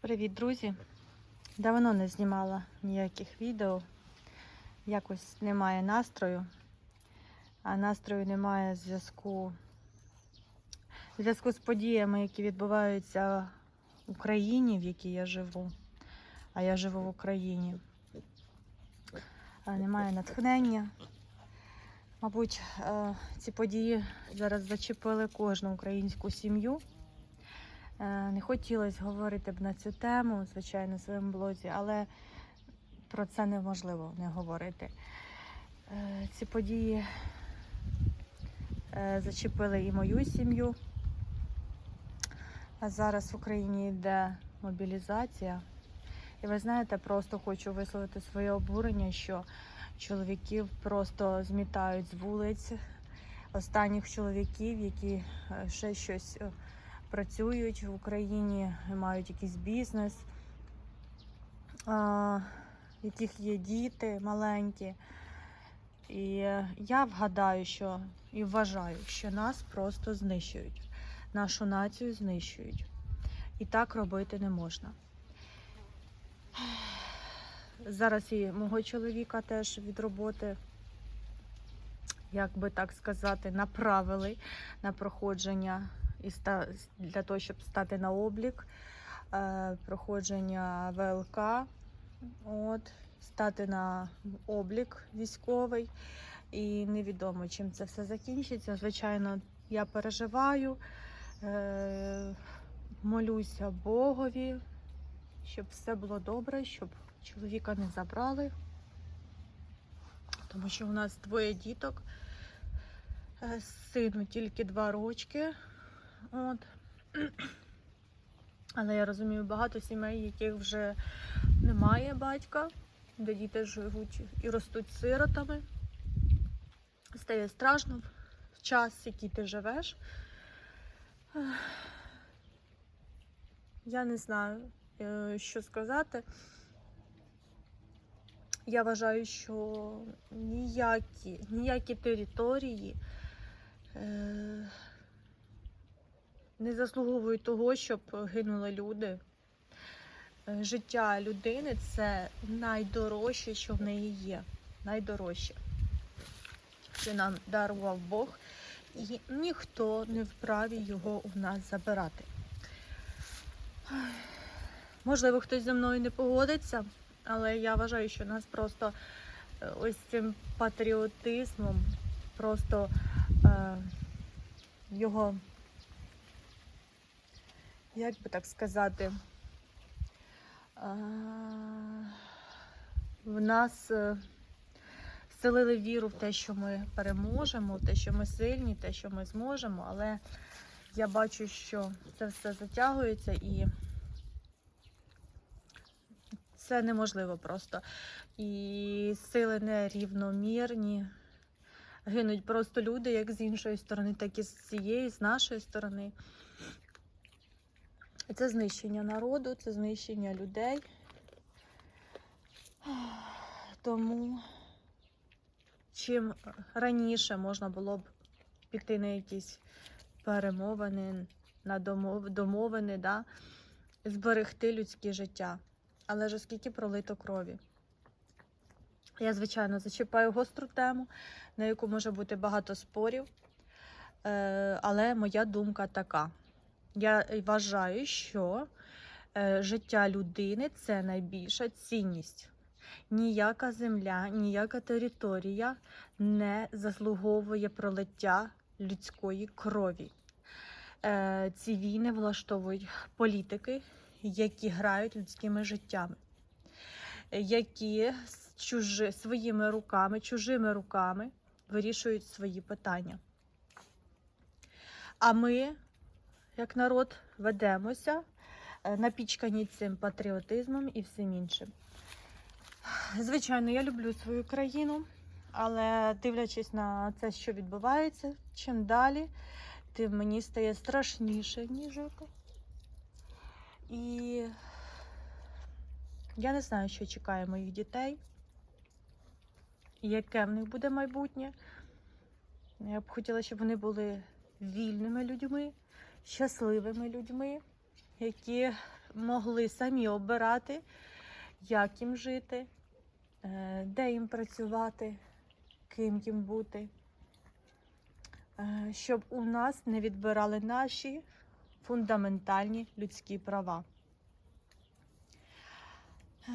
Привіт, друзі! Давно не знімала ніяких відео. Якось немає настрою. А настрою немає зв'язку зв'язку з подіями, які відбуваються в Україні, в якій я живу. А я живу в Україні. А Немає натхнення. Мабуть, е, ці події зараз зачепили кожну українську сім'ю. Е, Не хотілося говорити б на цю тему, звичайно, в своєму блозі, але про це неможливо не говорити. Е, Ці події е, зачепили і мою сім'ю. А зараз в Україні йде мобілізація. І ви знаєте, просто хочу висловити своє обурення, що чоловіків просто змітають з вулиць, останніх чоловіків, які ще щось працюють в Україні, мають якийсь бізнес, в яких є діти маленькі. І я вгадаю, що і вважаю, що нас просто знищують, нашу націю знищують. І так робити не можна. Зараз і мого чоловіка теж від роботи, як би так сказати, направили на проходження і ста- для того, щоб стати на облік, е, проходження ВЛК, от, стати на облік військовий. І невідомо, чим це все закінчиться. Звичайно, я переживаю, е, молюся Богові, щоб все було добре, щоб чоловіка не забрали. Тому що у нас двоє діток. Е, Сину тільки два рочки. От. Але я розумію, багато сімей, яких вже немає батька, де діти живуть і ростуть сиротами. Стає страшно в час, який ти живеш. Я не знаю, е, що сказати. Я вважаю, що ніякі, ніякі території е, не заслуговують того, щоб гинули люди. Е, Життя людини це найдорожче, що в неї є. Найдорожче. Що нам дарував Бог, і ніхто не вправі його у нас забирати. Можливо, хтось зі мною не погодиться, але я вважаю, що нас просто е, ось цим патріотизмом, просто е, його, як би так сказати, в нас е, вселили віру в те, що ми переможемо, в те, що ми сильні, те, що ми зможемо, але я бачу, що це все затягується і це неможливо просто. І сили нерівномірні. Гинуть просто люди, як з іншої сторони, так і з цієї, з нашої сторони. Це знищення народу, це знищення людей. Тому чим раніше можна було б піти на якісь перемовини, на домов, домовини, да, зберегти людське життя. Але ж оскільки пролито крові. Я, звичайно, зачіпаю гостру тему, на яку може бути багато спорів. Е, Але моя думка така. Я вважаю, що е, життя людини це найбільша цінність. Ніяка земля, ніяка територія не заслуговує пролиття людської крові. Е, Ці війни влаштовують політики, які грають людськими життями, які чужи, своїми руками, чужими руками вирішують свої питання. А ми, як народ, ведемося, е, напічкані цим патріотизмом і всім іншим. Звичайно, я люблю свою країну, але дивлячись на це, що відбувається, чим далі, тим мені стає страшніше, ніж. І я не знаю, що чекає моїх дітей, яке в них буде майбутнє. Я б хотіла, щоб вони були вільними людьми, щасливими людьми, які могли самі обирати, як їм жити, е, де їм працювати, ким їм бути, е, щоб у нас не відбирали наші фундаментальні людські права. Е,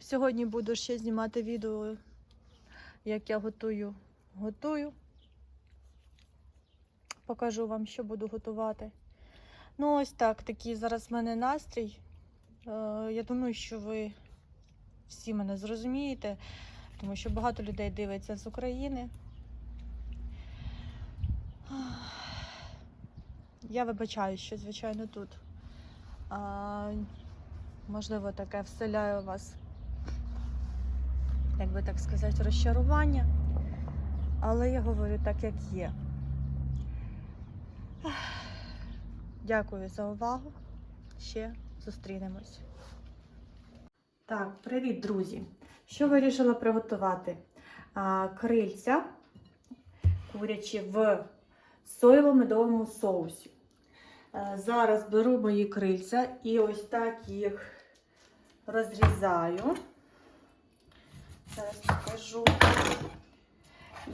Сьогодні буду ще знімати відео, як я готую. Готую. Покажу вам, що буду готувати. Ну, ось так, такий зараз в мене настрій. Е, я думаю, що ви всі мене зрозумієте, тому що багато людей дивиться з України. Я вибачаю, що, звичайно, тут. А, можливо, таке вселяю вас, як би так сказати, розчарування. Але я говорю так, як є. Дякую за увагу. Ще зустрінемось. Так, привіт, друзі! Що вирішила приготувати? А, крильця курячі в соєво-медовому соусі. Е, Зараз беру мої крильця і ось так їх розрізаю. Зараз покажу.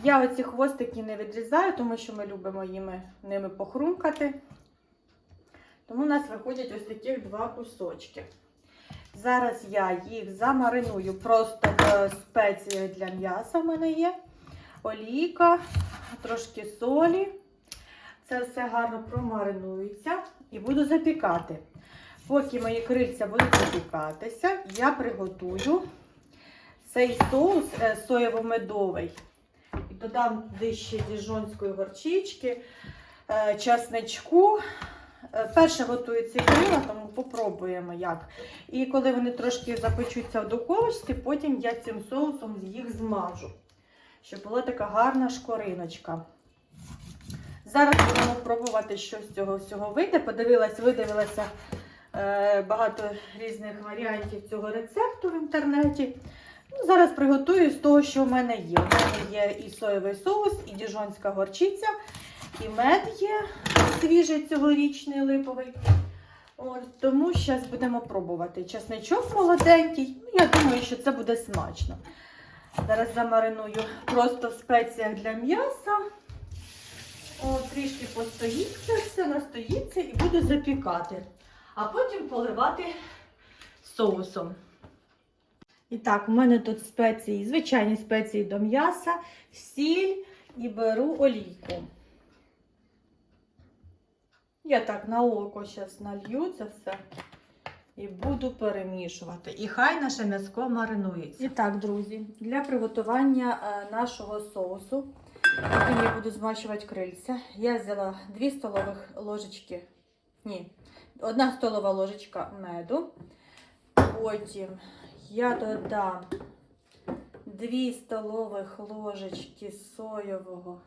Я оці хвостики не відрізаю, тому що ми любимо їми, ними похрумкати. Тому у нас виходять ось таких два кусочки. Зараз я їх замариную просто в спеції для м'яса в мене є. Олійка, трошки солі. Це все гарно промаринується і буду запікати. Поки мої крильця будуть запікатися, я приготую цей соус е, соєво-медовий. І додам ще діжонської горчички, е, часничку. Е, Перше готується крила, тому попробуємо як. І коли вони трошки запечуться в духовочці, потім я цим соусом їх змажу, щоб була така гарна шкориночка. Зараз будемо пробувати, що з цього всього вийде. Подивилась, видивилася е, багато різних варіантів цього рецепту в інтернеті. Ну, зараз приготую з того, що в мене є. У мене є і соєвий соус, і діжонська горчиця, і мед є свіжий цьогорічний липовий. От, тому зараз будемо пробувати. Чесничок молоденький. Ну, я думаю, що це буде смачно. Зараз замариную просто в спеціях для м'яса. Трішки постоїться, все настоїться і буду запікати. А потім поливати соусом. І так, у мене тут спеції, звичайні спеції до м'яса, сіль і беру олійку. Я так на око зараз налью це все і буду перемішувати. І хай наше м'яско маринується. І так, друзі, для приготування е, нашого соусу, яким я буду змащувати крильця, я взяла 2 столових ложечки, ні, 1 столова ложечка меду. Потім я додам 2 столових ложечки соєвого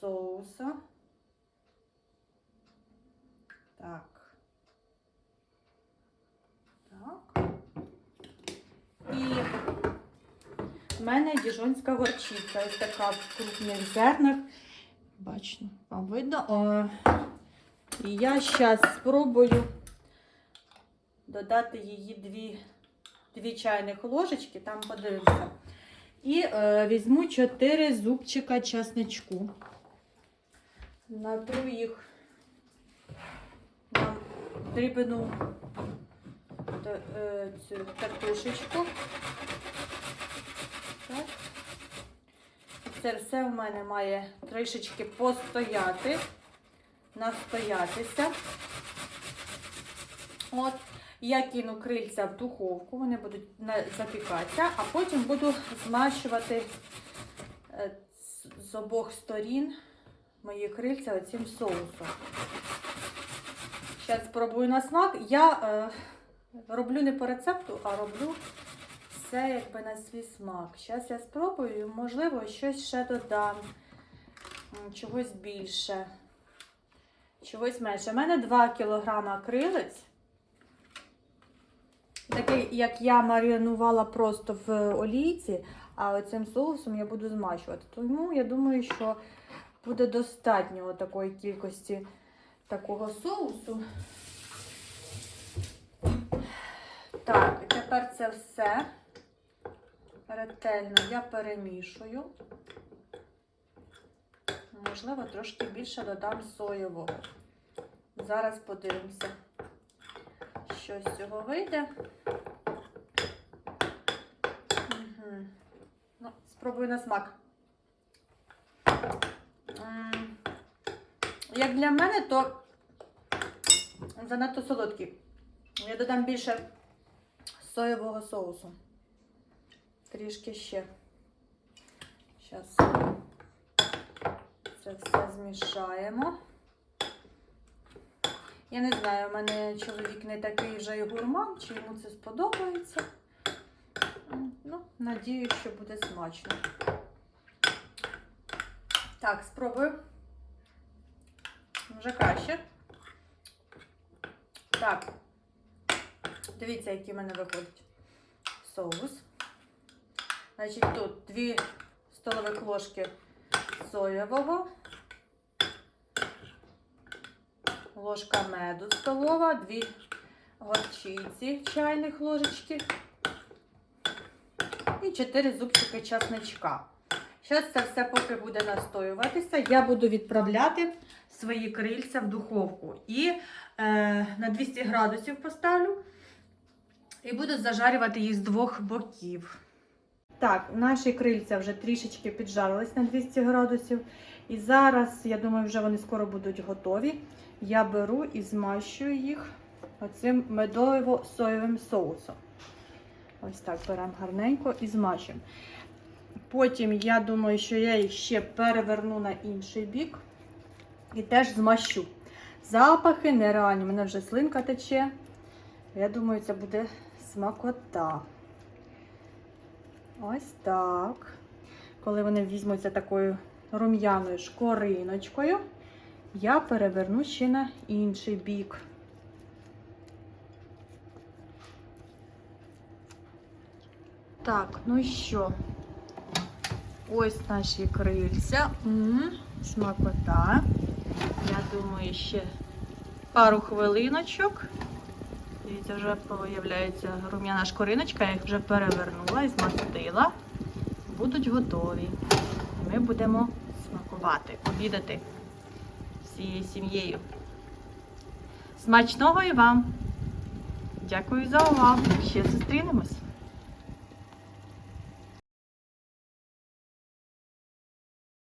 соуса. Так. Так. І в мене діжонська горчиця. Ось така в крупних зернах. Бачно, вам видно. О, і я зараз спробую додати її дві, дві чайних ложечки, там подивимося. І е, візьму 4 зубчика часничку. Натру їх дрібну е, цю картошечку. Так. Це все в мене має трішечки постояти, настоятися. От. Я кину крильця в духовку, вони будуть запікатися, а потім буду змащувати е, з обох сторін мої крильця оцим соусом. Зараз спробую на смак. Я е, роблю не по рецепту, а роблю все якби на свій смак. Зараз я спробую, можливо, щось ще додам, чогось більше, чогось менше. У мене 2 кг крилець. Такий, як я маринувала просто в олійці, а оцим соусом я буду змащувати. Тому я думаю, що буде достатньо такої кількості такого соусу. Так, і тепер це все ретельно я перемішую. Можливо, трошки більше додам соєвого. Зараз подивимося, що з цього вийде. Угу. Ну, спробую на смак. М, Як для мене, то занадто солодкий. Я додам більше соєвого соусу. Трішки ще. Зараз це все змішаємо. Я не знаю, у мене чоловік не такий вже і гурман, чи йому це сподобається. Ну, надію, що буде смачно. Так, спробую. Вже краще. Так. Дивіться, який в мене виходить соус. Значить, тут 2 столових ложки соєвого, ложка меду столова, 2 горчиці чайних ложечки і 4 зубчики часничка. Зараз це все поки буде настоюватися, я буду відправляти свої крильця в духовку. І е, на 200 градусів поставлю. І буду зажарювати їх з двох боків. Так, наші крильця вже трішечки піджарились на 200 градусів. І зараз, я думаю, вже вони скоро будуть готові. Я беру і змащую їх оцим медово-соєвим соусом. Ось так беремо гарненько і змащуємо. Потім, я думаю, що я їх ще переверну на інший бік і теж змащу. Запахи нереальні, У мене вже слинка тече. Я думаю, це буде смакота. Ось так. Коли вони візьмуться такою рум'яною шкориночкою, я переверну ще на інший бік. Так, ну і що? Ось наші крильця. М, смакота. Я думаю, ще пару хвилиночок. Дивіться, вже появляється рум'яна шкориночка, я їх вже перевернула і змастила. Будуть готові. Ми будемо смакувати, обідати всією сім'єю. Смачного і вам! Дякую за увагу! Ще зустрінемось!